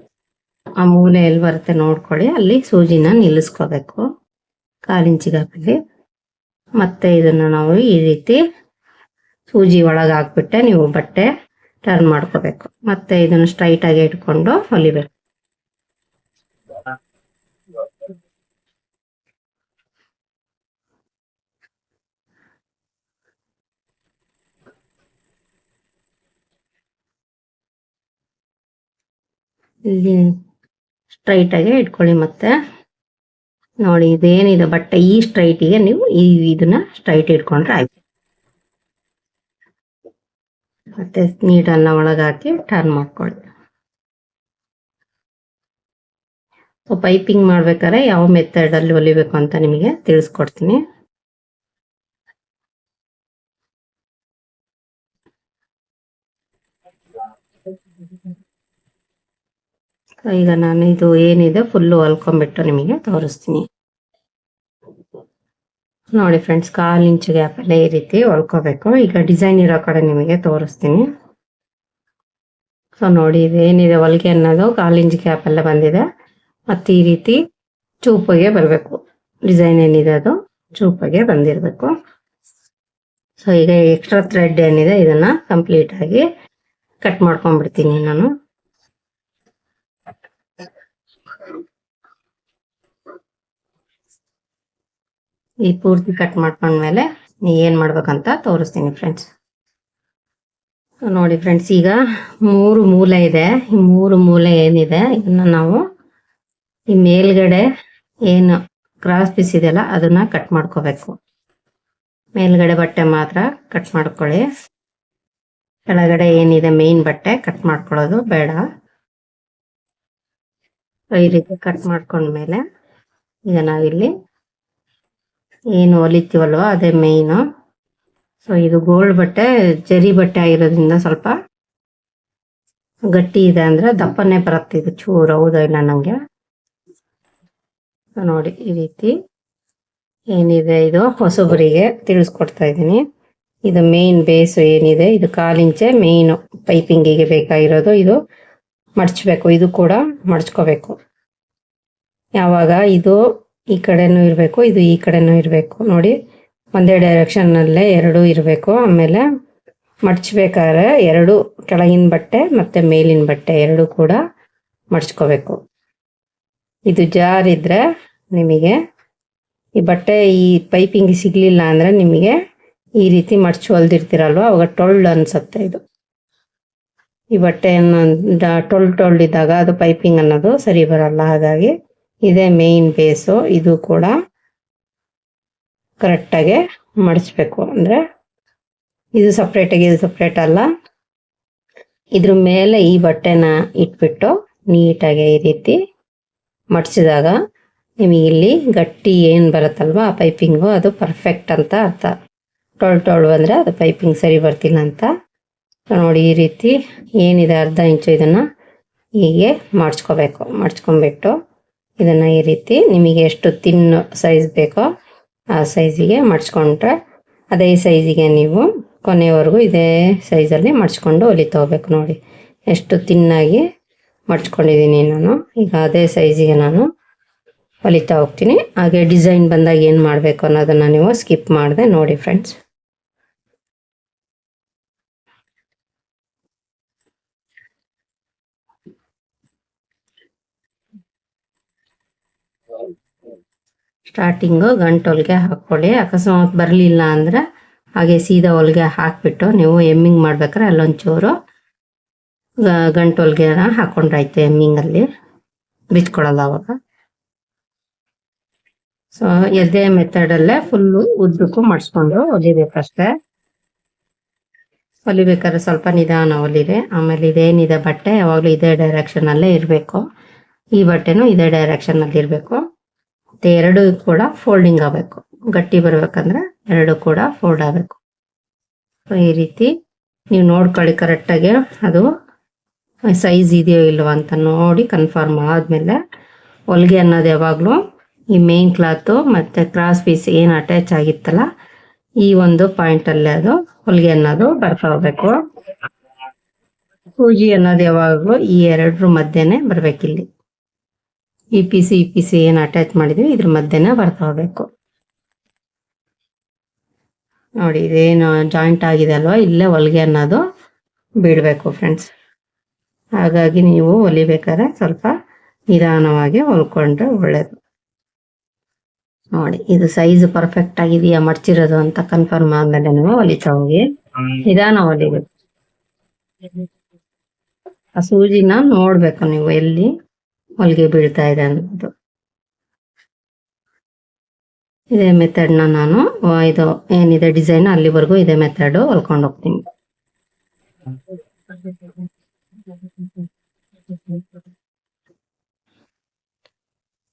ಆ ಮೂಲೆ ಎಲ್ಲಿ ಬರುತ್ತೆ ನೋಡ್ಕೊಳ್ಳಿ. ಅಲ್ಲಿ ಸೂಜಿನ ನಿಲ್ಲಿಸ್ಕೋಬೇಕು. ಕಾಲಿಂಚಿಗಾಕಲಿ ಮತ್ತೆ ಇದನ್ನು ನಾವು ಈ ರೀತಿ ಸೂಜಿ ಒಳಗೆ ಹಾಕ್ಬಿಟ್ಟೆ ನೀವು ಬಟ್ಟೆ ಟರ್ನ್ ಮಾಡ್ಕೋಬೇಕು. ಮತ್ತೆ ಇದನ್ನು ಸ್ಟ್ರೈಟಾಗಿ ಇಟ್ಕೊಂಡು ಹೊಲಿಬೇಕು. ಇಲ್ಲಿ ಸ್ಟ್ರೈಟ್ ಆಗಿ ಇಟ್ಕೊಳ್ಳಿ ಮತ್ತೆ. ನೋಡಿ, ಇದೇನಿದೆ ಬಟ್ಟೆ ಈ ಸ್ಟ್ರೈಟಿಗೆ ನೀವು ಈ ಇದನ್ನ ಸ್ಟ್ರೈಟ್ ಇಟ್ಕೊಂಡ್ರೆ ಆಯ್ತು. ಮತ್ತೆ ನೀಡನ್ನ ಒಳಗೆ ಹಾಕಿ ಟರ್ನ್ ಮಾಡ್ಕೊಳ್ಳಿ. ಸೊ ಪೈಪಿಂಗ್ ಮಾಡ್ಬೇಕಾದ್ರೆ ಯಾವ ಮೆಥಡ್ ಅಲ್ಲಿ ಹೊಲಿಬೇಕು ಅಂತ ನಿಮಗೆ ತಿಳಿಸ್ಕೊಡ್ತೀನಿ. ಈಗ ನಾನು ಇದು ಏನಿದೆ ಫುಲ್ಲು ಹೊಲ್ಕೊಂಬಿಟ್ಟು ನಿಮಗೆ ತೋರಿಸ್ತೀನಿ. ನೋಡಿ ಫ್ರೆಂಡ್ಸ್ ಕಾಲು ಇಂಚು ಗ್ಯಾಪಲ್ಲೇ ಈ ರೀತಿ ಹೊಲ್ಕೋಬೇಕು. ಈಗ ಡಿಸೈನ್ ಇರೋ ಕಡೆ ನಿಮಗೆ ತೋರಿಸ್ತೀನಿ. ಸೊ ನೋಡಿ ಇದೇನಿದೆ ಹೊಲಿಗೆ ಅನ್ನೋದು, ಕಾಲು ಗ್ಯಾಪ್ ಗ್ಯಾಪಲ್ಲೇ ಬಂದಿದೆ. ಮತ್ತು ಈ ರೀತಿ ಚೂಪಿಗೆ ಬರಬೇಕು. ಡಿಸೈನ್ ಏನಿದೆ ಅದು, ಚೂಪಾಗೆ ಬಂದಿರಬೇಕು. ಸೊ ಈಗ ಎಕ್ಸ್ಟ್ರಾ ಥ್ರೆಡ್ ಏನಿದೆ, ಇದನ್ನು ಕಂಪ್ಲೀಟಾಗಿ ಕಟ್ ಮಾಡ್ಕೊಂಡ್ಬಿಡ್ತೀನಿ ನಾನು. ಈ ಪೂರ್ತಿ ಕಟ್ ಮಾಡ್ಕೊಂಡ್ಮೇಲೆ ಏನ್ ಮಾಡ್ಬೇಕಂತ ತೋರಿಸ್ತೀನಿ ಫ್ರೆಂಡ್ಸ್ ನೋಡಿ ಫ್ರೆಂಡ್ಸ್ ಈಗ ಮೂರು ಮೂಲೆ ಇದೆ. ಈ ಮೂರು ಮೂಲೆ ಏನಿದೆ? ಇದನ್ನ ನಾವು ಈ ಮೇಲ್ಗಡೆ ಏನು ಕ್ರಾಸ್ ಪೀಸ್ ಇದೆಯಲ್ಲ, ಅದನ್ನ ಕಟ್ ಮಾಡ್ಕೋಬೇಕು. ಮೇಲ್ಗಡೆ ಬಟ್ಟೆ ಮಾತ್ರ ಕಟ್ ಮಾಡ್ಕೊಳ್ಳಿ. ಕೆಳಗಡೆ ಏನಿದೆ? ಮೇನ್ ಬಟ್ಟೆ ಕಟ್ ಮಾಡ್ಕೊಳ್ಳೋದು ಬೇಡ. ಈ ರೀತಿ ಕಟ್ ಮಾಡ್ಕೊಂಡ್ಮೇಲೆ ಈಗ ನಾವಿಲ್ಲಿ ಏನು ಹೊಲಿತೀವಲ್ವ ಅದೇ ಮೇಯ್ನು ಸೊ ಇದು ಗೋಲ್ಡ್ ಬಟ್ಟೆ, ಜರಿ ಬಟ್ಟೆ ಆಗಿರೋದ್ರಿಂದ ಸ್ವಲ್ಪ ಗಟ್ಟಿ ಇದೆ ಅಂದ್ರೆ ದಪ್ಪನೇ ಬರುತ್ತೆ ಇದು. ಚೂರು ಹೌದಾ ಇಲ್ಲ ನನಗೆ ನೋಡಿ ಈ ರೀತಿ ಏನಿದೆ ಇದು ಹೊಸಬರಿಗೆ ತಿಳಿಸ್ಕೊಡ್ತಾ ಇದ್ದೀನಿ. ಇದು ಮೇನ್ ಬೇಸು ಏನಿದೆ, ಇದು ಕಾಲಿಂಚೆ ಮೇಯ್ನು ಪೈಪಿಂಗಿಗೆ ಬೇಕಾಗಿರೋದು. ಇದು ಮಡ್ಚ್ಬೇಕು, ಇದು ಕೂಡ ಮಡ್ಚ್ಕೋಬೇಕು. ಯಾವಾಗ? ಇದು ಈ ಕಡೆನೂ ಇರಬೇಕು, ಇದು ಈ ಕಡೆನೂ ಇರಬೇಕು. ನೋಡಿ, ಒಂದೇ ಡೈರೆಕ್ಷನ್ನಲ್ಲೇ ಎರಡು ಇರಬೇಕು. ಆಮೇಲೆ ಮಡ್ಚಬೇಕಾದ್ರೆ ಎರಡು ಕೆಳಗಿನ ಬಟ್ಟೆ ಮತ್ತೆ ಮೇಲಿನ ಬಟ್ಟೆ ಎರಡು ಕೂಡ ಮಡ್ಚ್ಕೋಬೇಕು. ಇದು ಜಾರಿದ್ರೆ ನಿಮಗೆ ಈ ಬಟ್ಟೆ ಈ ಪೈಪಿಂಗ್ ಸಿಗಲಿಲ್ಲ ಅಂದ್ರೆ ನಿಮಗೆ ಈ ರೀತಿ ಮಡ್ಚು ಹೊಲ್ದಿರ್ತೀರಲ್ವ, ಅವಾಗ ಟೊಳ್ಳು ಅನಿಸುತ್ತೆ ಇದು. ಈ ಬಟ್ಟೆಯನ್ನು ಟೊಳ್ಳು ಟೊಳ್ಳಿದಾಗ ಅದು ಪೈಪಿಂಗ್ ಅನ್ನೋದು ಸರಿ ಬರಲ್ಲ. ಹಾಗಾಗಿ ಇದೇ ಮೇಯ್ನ್ ಬೇಸು ಇದು ಕೂಡ ಕರೆಕ್ಟಾಗಿ ಮಡಿಸ್ಬೇಕು ಅಂದರೆ ಇದು ಸಪ್ರೇಟಾಗಿ ಇದು ಸಪ್ರೇಟ್ ಅಲ್ಲ. ಇದ್ರ ಮೇಲೆ ಈ ಬಟ್ಟೆನ ಇಟ್ಬಿಟ್ಟು ನೀಟಾಗಿ ಈ ರೀತಿ ಮಡಿಸಿದಾಗ ನಿಮಗೆ ಇಲ್ಲಿ ಗಟ್ಟಿ ಏನು ಬರುತ್ತಲ್ವ ಆ ಪೈಪಿಂಗು ಅದು ಪರ್ಫೆಕ್ಟ್ ಅಂತ ಅರ್ಥ. ಟೊಳ್ ಟೊಳ್ ಬಂದರೆ ಅದು ಪೈಪಿಂಗ್ ಸರಿ ಬರ್ತಿಲ್ಲ ಅಂತ. ನೋಡಿ ಈ ರೀತಿ ಏನಿದೆ ಅರ್ಧ ಇಂಚು ಇದನ್ನು ಹೀಗೆ ಮಡ್ಚ್ಕೋಬೇಕು, ಮಡ್ಚ್ಕೊಂಡ್ಬಿಟ್ಟು ಇದನ್ನು ಈ ರೀತಿ ನಿಮಗೆ ಎಷ್ಟು ತಿನ್ ಸೈಜ್ ಬೇಕೋ ಆ ಸೈಜಿಗೆ ಮಡ್ಚ್ಕೊಂಡ್ರೆ ಅದೇ ಸೈಜಿಗೆ ನೀವು ಕೊನೆಯವರೆಗೂ ಇದೇ ಸೈಜಲ್ಲಿ ಮಡ್ಚ್ಕೊಂಡು ಹೊಲಿತಾ ಹೋಗ್ಬೇಕು ನೋಡಿ. ಎಷ್ಟು ತಿನ್ನಾಗಿ ಮಡ್ಚ್ಕೊಂಡಿದ್ದೀನಿ ನಾನು. ಈಗ ಅದೇ ಸೈಜಿಗೆ ನಾನು ಹೊಲಿತಾ ಹೋಗ್ತೀನಿ. ಹಾಗೆ ಡಿಸೈನ್ ಬಂದಾಗ ಏನು ಮಾಡಬೇಕು ಅನ್ನೋದನ್ನು ನೀವು ಸ್ಕಿಪ್ ಮಾಡಿದೆ ನೋಡಿ ಫ್ರೆಂಡ್ಸ್ ಸ್ಟಾರ್ಟಿಂಗು ಗಂಟು ಹೊಲಿಗೆ ಹಾಕ್ಕೊಳ್ಳಿ ಅಕಸ್ಮಾತ್ ಬರಲಿಲ್ಲ ಅಂದರೆ ಹಾಗೆ ಸೀದಾ ಹೊಲಿಗೆ ಹಾಕ್ಬಿಟ್ಟು ನೀವು ಎಮ್ಮಿಂಗ್ ಮಾಡ್ಬೇಕಾದ್ರೆ ಅಲ್ಲೊಂಚೂರು ಗಂಟು ಹೊಲಿಗೆನ ಹಾಕೊಂಡ್ರಾಯ್ತು ಎಮ್ಮಿಂಗಲ್ಲಿ. ಬಿಚ್ಕೊಳ್ಳಲ್ಲ ಅವಾಗ. ಸೊ ಎದೆ ಮೆಥಡಲ್ಲೇ ಫುಲ್ಲು ಉದ್ದಕ್ಕೂ ಮಾಡಿಸ್ಕೊಂಡು ಹೊಲಿಬೇಕಷ್ಟೇ. ಹೊಲಿಬೇಕಾದ್ರೆ ಸ್ವಲ್ಪ ನಿಧಾನ ಹೊಲಿದೆ ಆಮೇಲೆ ಇದೇನಿದೆ ಬಟ್ಟೆ, ಯಾವಾಗಲೂ ಇದೇ ಡೈರೆಕ್ಷನಲ್ಲೇ ಇರಬೇಕು. ಈ ಬಟ್ಟೆನೂ ಇದೇ ಡೈರೆಕ್ಷನಲ್ಲಿ ಇರಬೇಕು ಮತ್ತೆ ಎರಡು ಕೂಡ ಫೋಲ್ಡಿಂಗ್ ಆಗಬೇಕು. ಗಟ್ಟಿ ಬರ್ಬೇಕಂದ್ರೆ ಎರಡು ಕೂಡ ಫೋಲ್ಡ್ ಆಗಬೇಕು. ಈ ರೀತಿ ನೀವು ನೋಡ್ಕೊಳ್ಳಿ ಕರೆಕ್ಟಾಗಿ ಅದು ಸೈಜ್ ಇದೆಯೋ ಇಲ್ವೋ ಅಂತ ನೋಡಿ ಕನ್ಫರ್ಮ್ ಆದಮೇಲೆ ಹೊಲಿಗೆ ಅನ್ನೋದು ಯಾವಾಗಲೂ ಈ ಮೇನ್ ಕ್ಲಾತು ಮತ್ತು ಕ್ರಾಸ್ ಪೀಸ್ ಏನು ಅಟ್ಯಾಚ್ ಆಗಿತ್ತಲ್ಲ, ಈ ಒಂದು ಪಾಯಿಂಟಲ್ಲೇ ಅದು ಹೊಲಿಗೆ ಅನ್ನೋದು ಬರ್ತಾ ಹೋಗ್ಬೇಕು. ಸೂಜಿ ಅನ್ನೋದು ಯಾವಾಗಲೂ ಈ ಎರಡರ ಮಧ್ಯೆನೇ ಬರ್ಬೇಕಿಲ್ಲಿ. ಈ ಪೀಸ್ ಈ ಪೀಸ್ ಏನು ಅಟ್ಯಾಚ್ ಮಾಡಿದ್ವಿ, ಇದ್ರ ಮಧ್ಯೆನ ಬರ್ತಾ ಹೋಗ್ಬೇಕು ನೋಡಿ, ಇದೇನು ಜಾಯಿಂಟ್ ಆಗಿದೆ ಅಲ್ವಾ? ಇಲ್ಲೇ ಹೊಲಿಗೆ ಅನ್ನೋದು ಬಿಡಬೇಕು ಫ್ರೆಂಡ್ಸ್ ಹಾಗಾಗಿ ನೀವು ಹೊಲಿಬೇಕಾದ್ರೆ ಸ್ವಲ್ಪ ನಿಧಾನವಾಗಿ ಹೊಲ್ಕೊಂಡ್ರೆ ಒಳ್ಳೇದು. ನೋಡಿ, ಇದು ಸೈಜ್ ಪರ್ಫೆಕ್ಟ್ ಆಗಿದೆಯಾ ಮಡ್ಚಿರೋದು ಅಂತ ಕನ್ಫರ್ಮ್ ಆದ್ಮೇಲೆ ನೀವು ಹೊಲಿತಾ ಹೋಗಿ. ನಿಧಾನ ಹೊಲಿಬೇಕು. ಆ ಸೂಜಿನ ನೋಡ್ಬೇಕು ನೀವು ಎಲ್ಲಿ. ಹೊಲಿಗೆ ಬೀಳ್ತಾ ಇದೆ ಅನ್ನೋದು. ಇದೇ ಮೆಥಡ್ನ ನಾನು ಇದು ಏನಿದೆ ಡಿಸೈನ್ ಅಲ್ಲಿವರೆಗೂ ಇದೇ ಮೆಥಡ್ ಹೊಲ್ಕೊಂಡು ಹೋಗ್ತೀನಿ.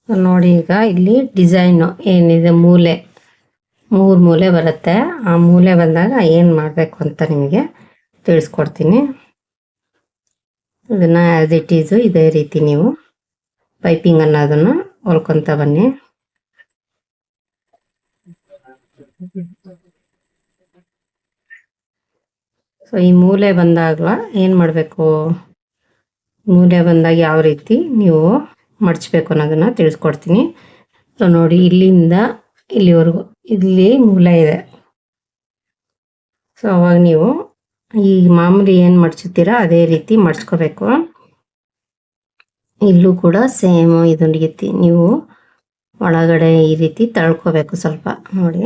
ನೋಡಿ ಈಗ ಇಲ್ಲಿ ಡಿಸೈನು ಏನಿದೆ ಮೂಲೆ. ಮೂರು ಮೂಲೆ ಬರುತ್ತೆ. ಆ ಮೂಲೆ ಬಂದಾಗ ಏನು ಮಾಡಬೇಕು ಅಂತ ನಿಮಗೆ ತಿಳಿಸ್ಕೊಡ್ತೀನಿ. ಇದನ್ನ ಆಸ್ ಇಟ್ ಈಸು ಇದೇ ರೀತಿ ನೀವು ಪೈಪಿಂಗ್ ಅನ್ನೋದನ್ನು ಹೊಲ್ಕೊಂತ ಬನ್ನಿ. ಸೊ ಈ ಮೂಲೆ ಬಂದಾಗ ಏನು ಮಾಡಬೇಕು? ಮೂಲೆ ಬಂದಾಗ ಯಾವ ರೀತಿ ನೀವು ಮಡಚಬೇಕು ಅನ್ನೋದನ್ನ ತಿಳಿಸ್ಕೊಡ್ತೀನಿ. ಸೊ ನೋಡಿ ಇಲ್ಲಿಂದ ಇಲ್ಲಿವರೆಗೂ ಇಲ್ಲಿ ಮೂಲೆ ಇದೆ. ಸೊ ಅವಾಗ ನೀವು ಈ ಮಾಮೂಲಿ ಏನು ಮಡ್ಚುತ್ತೀರಾ ಅದೇ ರೀತಿ ಮಡ್ಚ್ಕೋಬೇಕು. ಇಲ್ಲೂ ಕೂಡ ಸೇಮ್ ಇದೊಂದು ರೀತಿ ನೀವು ಒಳಗಡೆ ಈ ರೀತಿ ತಳ್ಕೋಬೇಕು ಸ್ವಲ್ಪ ನೋಡಿ.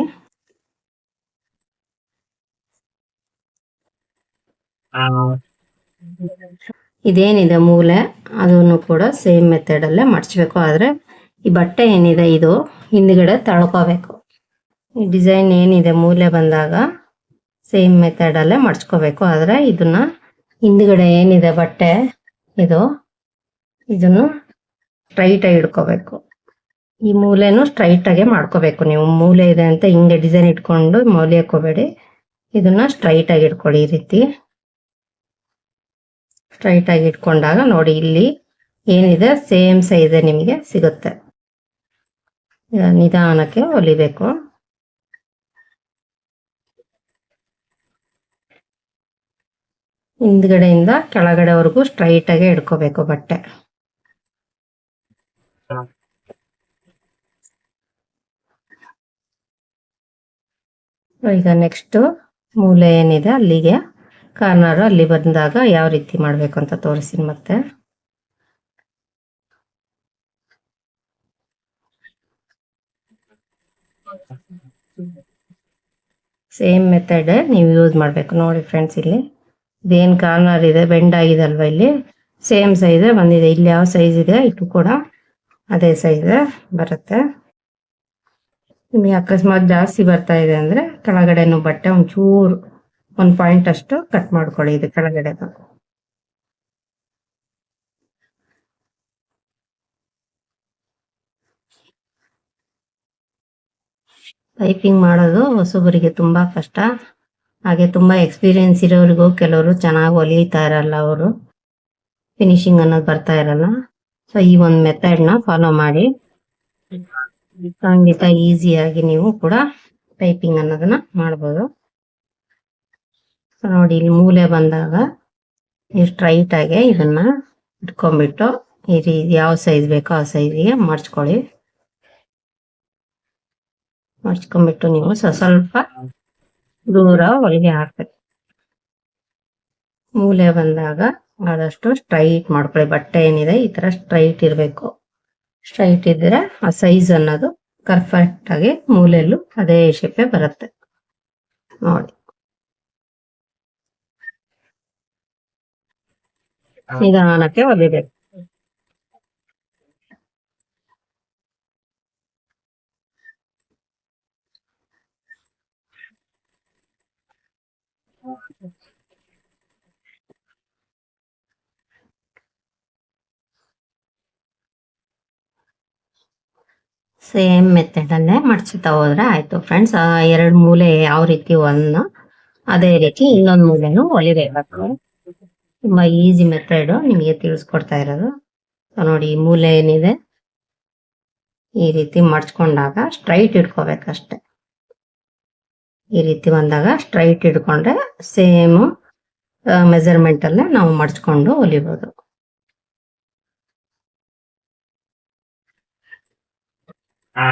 ಇದೇನಿದೆ ಮೂಲೆ ಅದನ್ನು ಕೂಡ ಸೇಮ್ ಮೆಥಡಲ್ಲೇ ಮಡಚಬೇಕು. ಆದರೆ ಈ ಬಟ್ಟೆ ಏನಿದೆ ಇದು ಹಿಂದ್ಗಡೆ ತಳ್ಕೋಬೇಕು. ಈ ಡಿಸೈನ್ ಏನಿದೆ ಮೂಲೆ ಬಂದಾಗ ಸೇಮ್ ಮೆಥಡಲ್ಲೇ ಮಡಚ್ಕೋಬೇಕು. ಆದರೆ ಇದನ್ನ ಹಿಂದ್ಗಡೆ ಏನಿದೆ ಬಟ್ಟೆ ಇದು ಇದನ್ನು ಸ್ಟ್ರೈಟ್ ಆಗಿ ಇಡ್ಕೋಬೇಕು. ಈ ಮೂಲೆನು ಸ್ಟ್ರೈಟ್ ಆಗಿ ಮಾಡ್ಕೋಬೇಕು ನೀವು. ಮೂಲೆ ಇದೆ ಅಂತ ಹಿಂಗೆ ಡಿಸೈನ್ ಇಟ್ಕೊಂಡು ಮೂಲೆ ಹಾಕೋಬೇಡಿ ಇದನ್ನ ಸ್ಟ್ರೈಟ್ ಆಗಿ ಇಟ್ಕೊಳ್ಳಿ ಈ ರೀತಿ. ಸ್ಟ್ರೈಟ್ ಆಗಿ ಇಟ್ಕೊಂಡಾಗ ನೋಡಿ ಇಲ್ಲಿ ಏನಿದೆ? ಸೇಮ್ ಸೈಜ್ ನಿಮಗೆ ಸಿಗುತ್ತೆ. ನಿಧಾನಕ್ಕೆ ಹೊಲಿಬೇಕು. ಹಿಂದ್ಗಡೆಯಿಂದ ಕೆಳಗಡೆವರೆಗೂ ಸ್ಟ್ರೈಟ್ ಆಗಿ ಇಡ್ಕೋಬೇಕು ಬಟ್ಟೆ. ಈಗ ನೆಕ್ಸ್ಟ್ ಮೂಲೆ ಏನಿದೆ? ಅಲ್ಲಿಗೆ. ಕಾರ್ನರ್ ಅಲ್ಲಿ ಬಂದಾಗ ಯಾವ ರೀತಿ ಮಾಡಬೇಕು ಅಂತ ತೋರಿಸ್ತೀನಿ ಮತ್ತೆ. ಸೇಮ್ ಮೆಥಡ್ ನೀವು ಯೂಸ್ ಮಾಡಬೇಕು. ನೋಡಿ ಫ್ರೆಂಡ್ಸ್ ಇಲ್ಲಿ. ಇದೇನು ಕಾರ್ನರ್ ಇದೆ? ಬೆಂಡ್ ಆಗಿದೆ ಅಲ್ವಾ ಇಲ್ಲಿ? ಸೇಮ್ ಸೈಜ್ ಬಂದಿದೆ. ಇಲ್ಲಿ ಯಾವ ಸೈಜ್ ಇದೆ? ಇದು ಕೂಡ ಅದೇ ಸೈಜ್ ಬರುತ್ತೆ. ನಿಮಗೆ ಅಕಸ್ಮಾತ್ ಜಾಸ್ತಿ ಬರ್ತಾ ಇದೆ ಅಂದ್ರೆ ಕೆಳಗಡೆನು ಬಟ್ಟೆ ಒಂಚೂರು, ಒಂದು ಪಾಯಿಂಟ್ ಅಷ್ಟು ಕಟ್ ಮಾಡ್ಕೊಳ್ಳಿ ಇದು ಕೆಳಗಡೆ ಪೈಪಿಂಗ್ ಮಾಡೋದು ಹೊಸಬರಿಗೆ ತುಂಬಾ ಕಷ್ಟ. ಹಾಗೆ ತುಂಬಾ ಎಕ್ಸ್ಪೀರಿಯನ್ಸ್ ಇರೋರಿಗೂ ಕೆಲವರು ಚೆನ್ನಾಗಿ ಹೊಲಿತಾ ಇರಲ್ಲ ಅವರು. ಫಿನಿಶಿಂಗ್ ಅನ್ನೋದು ಬರ್ತಾ ಇರಲ್ಲ. ಸೊ ಈ ಒಂದು ಮೆಥಡ್ನ ಫಾಲೋ ಮಾಡಿ. ಖಂಡಿತ ಈಸಿಯಾಗಿ ನೀವು ಕೂಡ ಟೈಪಿಂಗ್ ಅನ್ನೋದನ್ನ ಮಾಡ್ಬೋದು. ನೋಡಿ, ಇಲ್ಲಿ ಮೂಲೆ ಬಂದಾಗ ಸ್ಟ್ರೈಟ್ ಆಗಿ ಇದನ್ನ ಇಟ್ಕೊಂಡ್ಬಿಟ್ಟು ಈ ಯಾವ ಸೈಜ್ ಬೇಕೋ ಆ ಸೈಜ್ಗೆ ಮಡ್ಚ್ಕೊಳ್ಳಿ ಮಡ್ಚ್ಕೊಂಡ್ಬಿಟ್ಟು ನೀವು ಸ್ವ- ಸ್ವಲ್ಪ ದೂರ ಒಳಗೆ ಹಾಕ್ಬೇಕು. ಮೂಲೆ ಬಂದಾಗ ಆದಷ್ಟು ಸ್ಟ್ರೈಟ್ ಮಾಡ್ಕೊಳ್ಳಿ. ಬಟ್ಟೆ ಏನಿದೆ, ಈ ತರ ಸ್ಟ್ರೈಟ್ ಇರಬೇಕು. ಸ್ಟ್ರೈಟ್ ಇದ್ರೆ ಆ ಸೈಜ್ ಅನ್ನೋದು ಕರ್ಫೆಕ್ಟ್ ಆಗಿ ಮೂಲೆಯಲ್ಲೂ ಅದೇ ಶೇಪೆ ಬರುತ್ತೆ. ನೋಡಿ. ನಿಧಾನಕ್ಕೆ ಹೊಲಿಬೇಕು ಸೇಮ್ ಮೆಥಡಲ್ಲೇ ಮಡ್ಚುತ್ತಾ ಹೋದ್ರೆ ಆಯ್ತು. ಫ್ರೆಂಡ್ಸ್ ಆ ಎರಡು ಮೂಲೆ ಯಾವ ರೀತಿ ಒಂದು ಅದೇ ರೀತಿ ಇನ್ನೊಂದು ಮೂಲೆನೂ ಹೊಲಿಬೇಕು ತುಂಬಾ ಈಸಿ ಮೆಥಡ್ ನಿಮಗೆ ತಿಳಿಸ್ಕೊಡ್ತಾ ಇರೋದು. ನೋಡಿ, ಈ ಮೂಲೆ ಏನಿದೆ? ಈ ರೀತಿ ಮಡ್ಚ್ಕೊಂಡಾಗ ಸ್ಟ್ರೈಟ್ ಇಟ್ಕೋಬೇಕಷ್ಟೆ. ಈ ರೀತಿ ಬಂದಾಗ ಸ್ಟ್ರೈಟ್ ಇಟ್ಕೊಂಡ್ರೆ ಸೇಮ್ ಮೆಜರ್ಮೆಂಟ್ ಅಲ್ಲೇ ನಾವು ಮಡ್ಚ್ಕೊಂಡು ಹೊಲಿಬೋದು ಆ,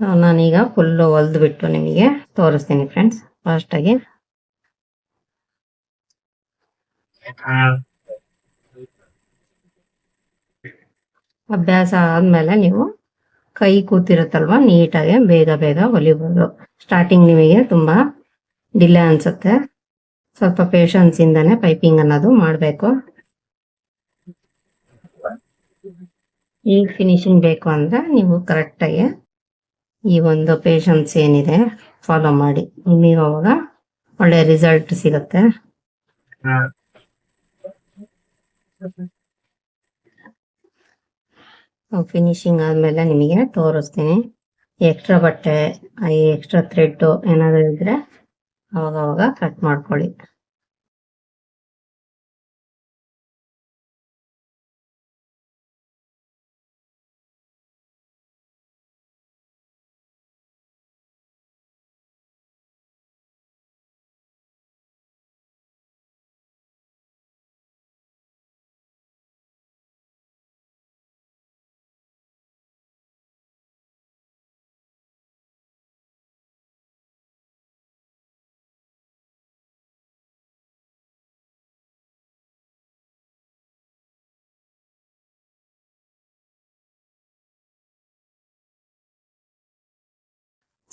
ನಾನೀಗ ಫುಲ್ಲು ಹೊಲ್ದು ಬಿಟ್ಟು ನಿಮಗೆ ತೋರಿಸ್ತೀನಿ ಫ್ರೆಂಡ್ಸ್ ಫಾಸ್ಟಾಗಿ ಅಭ್ಯಾಸ ಆದ್ಮೇಲೆ ನೀವು ಕೈ ಕೂತಿರುತ್ತಲ್ವ? ನೀಟಾಗಿ ಬೇಗ ಬೇಗ ಹೊಲಿಬೋದು. ಸ್ಟಾರ್ಟಿಂಗ್ ನಿಮಗೆ ತುಂಬಾ ಡಿಲೇ ಅನ್ಸುತ್ತೆ. ಸ್ವಲ್ಪ ಪೇಷನ್ಸ್ ಇಂದಾನೆ ಪೈಪಿಂಗ್ ಅನ್ನೋದು ಮಾಡಬೇಕು. ಈಗ ಫಿನಿಶಿಂಗ್ ಬೇಕು ಅಂದ್ರೆ ನೀವು ಕರೆಕ್ಟಾಗಿ ಈ ಒಂದು ಪೇಷನ್ಸ್ ಏನಿದೆ ಫಾಲೋ ಮಾಡಿ. ನಿಮಗೆ ಅವಾಗ ಒಳ್ಳೆ ರಿಸಲ್ಟ್ ಸಿಗುತ್ತೆ. ಫಿನಿಶಿಂಗ್ ಆದ್ಮೇಲೆ ನಿಮಗೆ ತೋರಿಸ್ತೀನಿ. ಎಕ್ಸ್ಟ್ರಾ ಬಟ್ಟೆ ಎಕ್ಸ್ಟ್ರಾ ಥ್ರೆಡ್ ಏನಾದ್ರು ಇದ್ರೆ ಅವಾಗ ಅವಾಗ ಕಟ್ ಮಾಡ್ಕೊಳ್ಳಿ.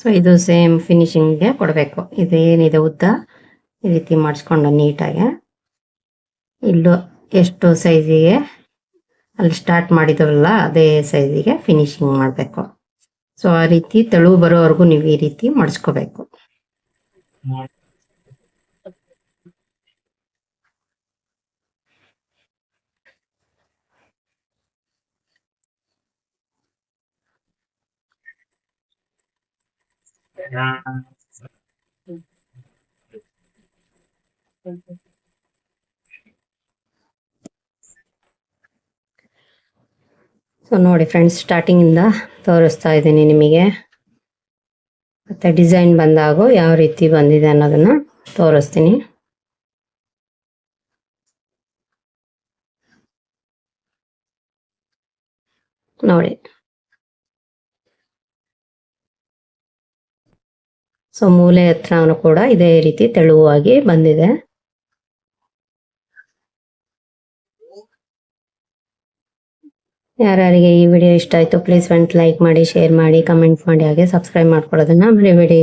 ಸೊ ಇದು ಸೇಮ್ ಫಿನಿಶಿಂಗ್ಗೆ ಕೊಡಬೇಕು. ಇದೇನಿದೆ ಉದ್ದ? ಈ ರೀತಿ ಮಾಡಿಸ್ಕೊಂಡು ನೀಟಾಗಿ. ಇಲ್ಲೂ ಎಷ್ಟು ಸೈಜಿಗೆ ಅಲ್ಲಿ ಸ್ಟಾರ್ಟ್ ಮಾಡಿದ್ರಲ್ಲ, ಅದೇ ಸೈಜಿಗೆ ಫಿನಿಶಿಂಗ್ ಮಾಡಬೇಕು. ಸೊ ಆ ರೀತಿ ತೆಳು ಬರೋವರೆಗೂ ನೀವು ಈ ರೀತಿ ಮಾಡಿಸ್ಕೋಬೇಕು. ಸೊ ನೋಡಿ ಫ್ರೆಂಡ್ಸ್ ಸ್ಟಾರ್ಟಿಂಗಿಂದ ತೋರಿಸ್ತಾ ಇದ್ದೀನಿ ನಿಮಗೆ. ಮತ್ತೆ ಡಿಸೈನ್ ಬಂದಾಗ ಯಾವ ರೀತಿ ಬಂದಿದೆ ಅನ್ನೋದನ್ನ ತೋರಿಸ್ತೀನಿ. ನೋಡಿ. ಸೊ ಮೂಲೆ ಹತ್ರನೂ ಕೂಡ ಇದೇ ರೀತಿ ತೆಳುವಾಗಿ ಬಂದಿದೆ. ಯಾರ್ಯಾರಿಗೆ ಈ ವಿಡಿಯೋ ಇಷ್ಟ ಆಯಿತು ಪ್ಲೀಸ್ ಫ್ರೆಂಡ್ಸ್ ಲೈಕ್ ಮಾಡಿ ಶೇರ್ ಮಾಡಿ ಕಮೆಂಟ್ ಮಾಡಿ, ಹಾಗೆ ಸಬ್ಸ್ಕ್ರೈಬ್ ಮಾಡ್ಕೊಳ್ಳೋದನ್ನ ಮರಿಬೇಡಿ.